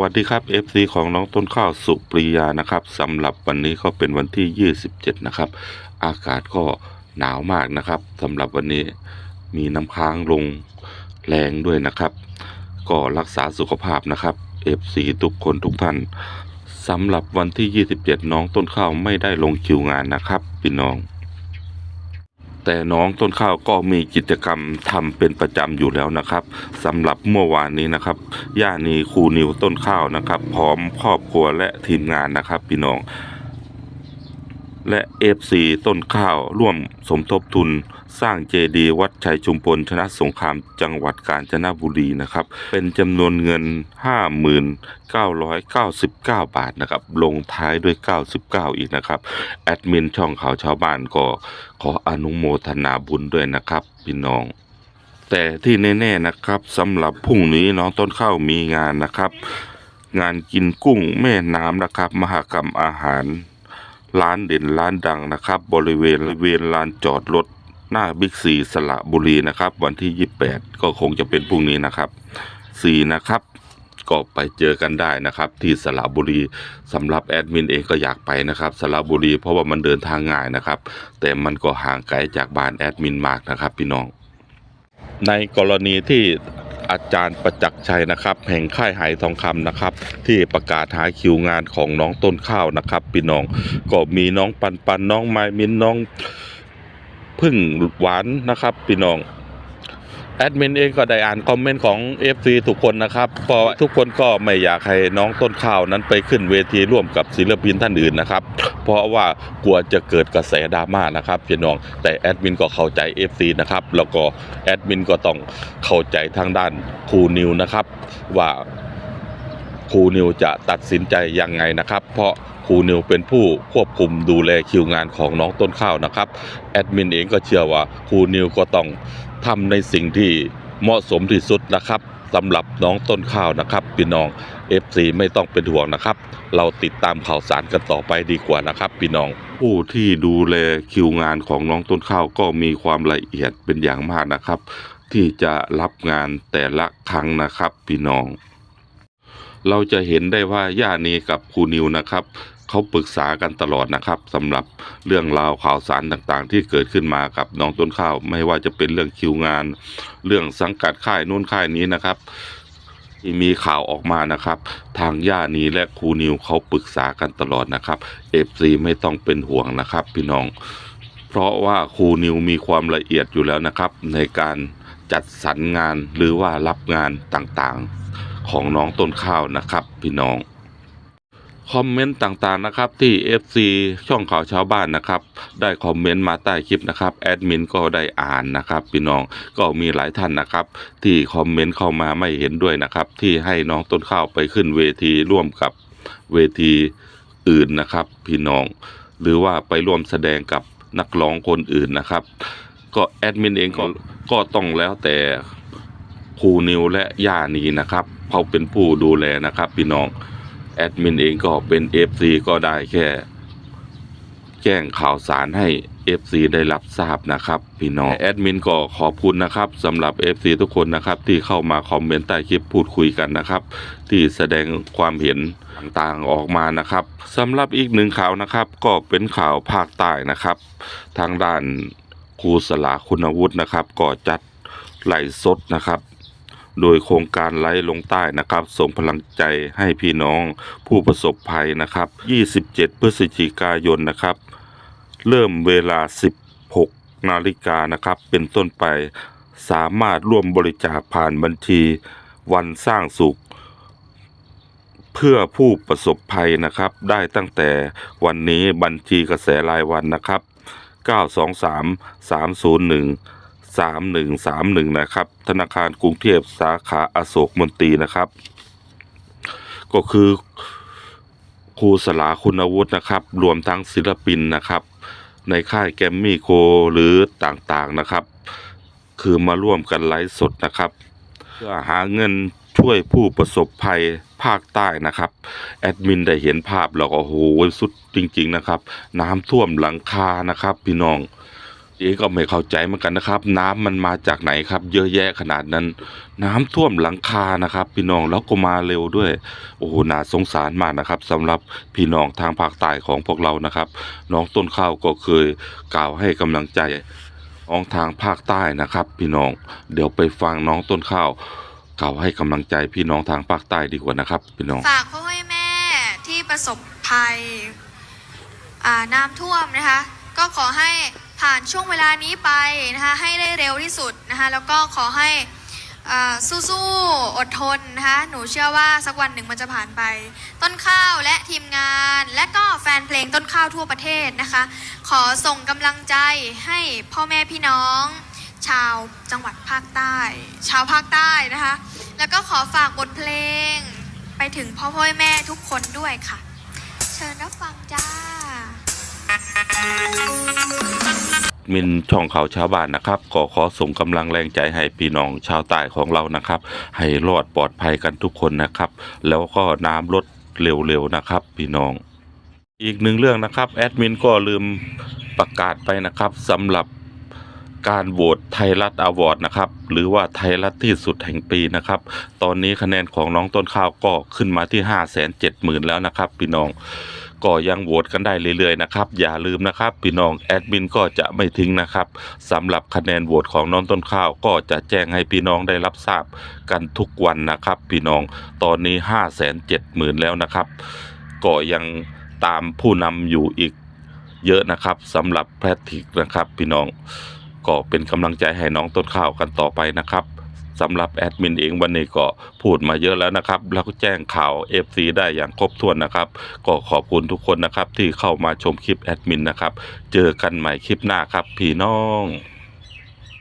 วัสดีครับ FC ของน้องต้นข้าวสุปรียานะครับสำหรับวันนี้ก็เป็นวันที่ 27 นะครับ อากาศก็หนาวมากนะครับสำหรับวันนี้มีน้ำค้างลงแรงด้วยนะครับ ก็รักษาสุขภาพนะครับ FC ทุกคนทุกท่านสำหรับวันที่ 27 น้องต้นข้าวไม่ได้ลงคิวงานนะครับพี่น้อง แต่น้องต้นข้าวก็มีกิจกรรมทำเป็นประจำอยู่แล้วนะครับสำหรับเมื่อวานนี้นะครับ ย่านีครูนิวต้นข้าวนะครับ พร้อมครอบครัวและทีมงานนะครับ พี่น้อง และเอฟซีต้นข้าวร่วมสมทบทุน สร้างเจดีย์วัดชัยชุมพลชนะสงครามจังหวัดกาญจนบุรีนะครับ เป็นจำนวนเงิน5999 บาทนะครับ ลงท้ายด้วย 99 อีกนะครับ แอดมินช่องข่าวชาวบ้านก็ขออนุโมทนาบุญด้วยนะครับพี่น้องแต่ที่แน่ๆนะครับสำหรับพรุ่งนี้น้องต้นข้าวมีงานนะครับ งานกินกุ้งแม่น้ำนะครับ มหกรรมอาหาร ร้านเด่นร้านดังนะครับ บริเวณบริเวณลานจอดรถหน้าบิ๊กซีสระบุรีนะครับ วันที่ 28 ก็คงจะเป็นพรุ่งนี้นะครับ4นะครับก็ไปเจอกันได้นะครับ ที่สระบุรีสำหรับแอดมินเองก็อยากไปนะครับสระบุรีเพราะว่ามันเดินทางง่ายนะครับ แต่มันก็ห่างไกลจากบ้านแอดมินมากนะครับ พี่น้อง ในกรณีที่ อาจารย์ประจักษ์ชัยนะครับ แห่งค่ายหายทองคำนะครับ ที่ประกาศหาคิวงานของน้องต้นข้าวนะครับพี่น้องก็มีน้องปันปันน้องไม้มินน้องพึ่งหวานนะครับพี่น้อง แอดมินเองก็ได้อ่านคอมเมนต์ของ FC ทุกคนนะครับเพราะทุกคนก็ไม่อยากให้น้องต้นข้าวนั้นไปขึ้นเวทีร่วมกับศิลปินท่านอื่นนะครับ เพราะว่ากลัวจะเกิดกระแสดราม่านะครับพี่น้องแต่แอดมินก็เข้าใจ FC นะครับแล้วก็แอดมินก็ต้องเข้าใจทางด้านครูนิวนะครับว่า ครูนิวจะตัดสินใจยังไงนะครับ เพราะครูนิวเป็นผู้ควบคุมดูแลคิวงานของน้องต้นข้าวนะครับแอดมินเองก็เชื่อว่าครูนิวก็ต้องทำในสิ่งที่เหมาะสมที่สุดนะครับสำหรับน้องต้นข้าวนะครับพี่น้อง FC ไม่ต้องเป็นห่วงนะครับ เราติดตามข่าวสารกันต่อไปดีกว่านะครับพี่น้อง ผู้ที่ดูแลคิวงานของน้องต้นข้าวก็มีความละเอียดเป็นอย่างมากนะครับ ที่จะรับงานแต่ละครั้งนะครับพี่น้อง เราจะเห็นได้ว่าย่านีกับครูนิวนะครับเขาปรึกษากันตลอดนะครับสำหรับเรื่องราวข่าวสารต่างๆ ที่เกิดขึ้นมากับน้องต้นข้าว ไม่ว่าจะเป็นเรื่องคิวงาน เรื่องสังกัดค่ายนู้นค่ายนี้นะครับที่มีข่าวออกมานะครับ ทางย่านีและครูนิวเขาปรึกษากันตลอดนะครับเอฟซีไม่ต้องเป็นห่วงนะครับ พี่น้อง เพราะว่าครูนิวมีความละเอียดอยู่แล้วนะครับ ในการจัดสรรงานหรือว่ารับงานต่างๆ ของน้องต้นข้าวนะครับ พี่น้อง คอมเมนต์ต่างๆนะครับที่ FC ช่องข่าวชาวบ้านนะครับ ได้คอมเมนต์มาใต้คลิปนะครับแอดมินก็ได้อ่านนะครับพี่น้องก็มีหลายท่านนะครับ ที่คอมเมนต์เข้ามาไม่เห็นด้วยนะครับ ที่ให้น้องต้นข้าวไปขึ้นเวทีร่วมกับเวทีอื่นนะครับ พี่น้อง หรือว่าไปร่วมแสดงกับนักร้องคนอื่นนะครับ ก็แอดมินเองก็ก็ต้องแล้วแต่ ครูนิวและย่านีนะครับเขาเป็นผู้ดูแลนะครับ พี่น้องแอดมินเองก็เป็น FC ก็ได้แค่ แจ้งข่าวสารให้ FC ได้รับทราบนะครับพี่น้องแอดมินก็ขอบคุณนะครับสำหรับ FC ทุกคนนะครับ ที่เข้ามาคอมเมนต์ใต้คลิปพูดคุยกันนะครับ ที่แสดงความเห็นต่างๆออกมานะครับสำหรับอีกหนึ่งข่าวนะครับ ก็เป็นข่าวภาคใต้นะครับ ทางด้านครูสลาคุณวุฒินะครับ ก็จัดไหลสดนะครับ โดยโครงการไลฟ์ลงใต้นะครับ ส่งพลังใจให้พี่น้องผู้ประสบภัยนะครับ 27 พฤศจิกายนนะครับ เริ่มเวลา 16 นาฬิกานะครับ เป็นต้นไปสามารถร่วมบริจาคผ่านบัญชีวันสร้างสุข เพื่อผู้ประสบภัยนะครับ ได้ตั้งแต่วันนี้บัญชีกระแสรายวันนะครับ 923 301 3131 นะครับ ธนาคารกรุงเทพสาขาอโศกมนตรีนะครับ ก็คือครูสลาคุณวุฒินะครับ รวมทั้งศิลปินนะครับ ในค่ายแกมมี่โคหรือต่างๆนะครับ คือมาร่วมกันไลฟ์สดนะครับ เพื่อหาเงินช่วยผู้ประสบภัยภาคใต้นะครับ แอดมินได้เห็นภาพแล้วก็โอ้โหสุดจริง ๆ นะครับ น้ำท่วมหลังคานะครับ พี่น้อง เจ๊ก็ไม่เข้าใจเหมือนกันนะครับ น้ำมันมาจากไหนครับ เยอะแยะขนาดนั้น น้ำท่วมหลังคานะครับ พี่น้องแล้วก็มาเร็วด้วย โอ้โหน่าสงสารมากนะครับสำหรับพี่น้องทางภาคใต้ของพวกเรานะครับ น้องต้นข้าวก็เคยกล่าวให้กำลังใจของทางภาคใต้นะครับ พี่น้องเดี๋ยวไปฟังน้องต้นข้าวกล่าวให้กำลังใจพี่น้องทางภาคใต้ดีกว่านะครับ พี่น้องฝากพ่อแม่ที่ประสบภัยน้ำท่วมนะคะ ก็ขอให้ ผ่านช่วงเวลานี้ไปนะคะให้ได้เร็วที่สุดนะคะแล้วก็ขอให้สู้ๆอดทนนะคะหนูเชื่อว่าสักวันหนึ่งมันจะผ่านไป ต้นข้าวและทีมงาน และก็แฟนเพลงต้นข้าวทั่วประเทศนะคะ ขอส่งกำลังใจให้พ่อแม่พี่น้อง ชาวจังหวัดภาคใต้ ชาวภาคใต้นะคะ แล้วก็ขอฝากบทเพลงไปถึงพ่อพ่อแม่ทุกคนด้วยค่ะ เชิญรับฟังจ้า มินช่องเขาชาวบ้านนะครับก็ขอส่งกำลังแรงใจให้พี่น้องชาวใต้ของเรานะครับ ให้รอดปลอดภัยกันทุกคนนะครับ แล้วก็น้ำลดเร็วๆนะครับ พี่น้อง อีกหนึ่งเรื่องนะครับแอดมินก็ลืมประกาศไปนะครับสำหรับ การโหวตไทยรัฐอวอร์ดนะครับ หรือว่าไทยรัฐที่สุดแห่งปีนะครับ ตอนนี้คะแนนของน้องต้นข้าวก็ขึ้นมาที่ห้าแสนเจ็ดหมื่นแล้วนะครับ พี่น้องก็ยังโหวตกันได้เรื่อยๆนะครับ อย่าลืมนะครับพี่น้องแอดมินก็จะไม่ทิ้งนะครับสำหรับคะแนนโหวตของน้องต้นข้าว ก็จะแจ้งให้พี่น้องได้รับทราบกันทุกวันนะครับ พี่น้องตอนนี้ห้าแสนเจ็ดหมื่นแล้วนะครับ ก็ยังตามผู้นำอยู่อีกเยอะนะครับสำหรับแพทริกนะครับ พี่น้อง ก็เป็นกำลังใจให้น้องต้นข้าวกันต่อไปนะครับสำหรับแอดมินเองวันนี้ก็พูดมาเยอะแล้วนะครับ แล้วก็แจ้งข่าว FC ได้อย่างครบถ้วนนะครับ ก็ขอบคุณทุกคนนะครับที่เข้ามาชมคลิปแอดมินนะครับ เจอกันใหม่คลิปหน้าครับพี่น้อง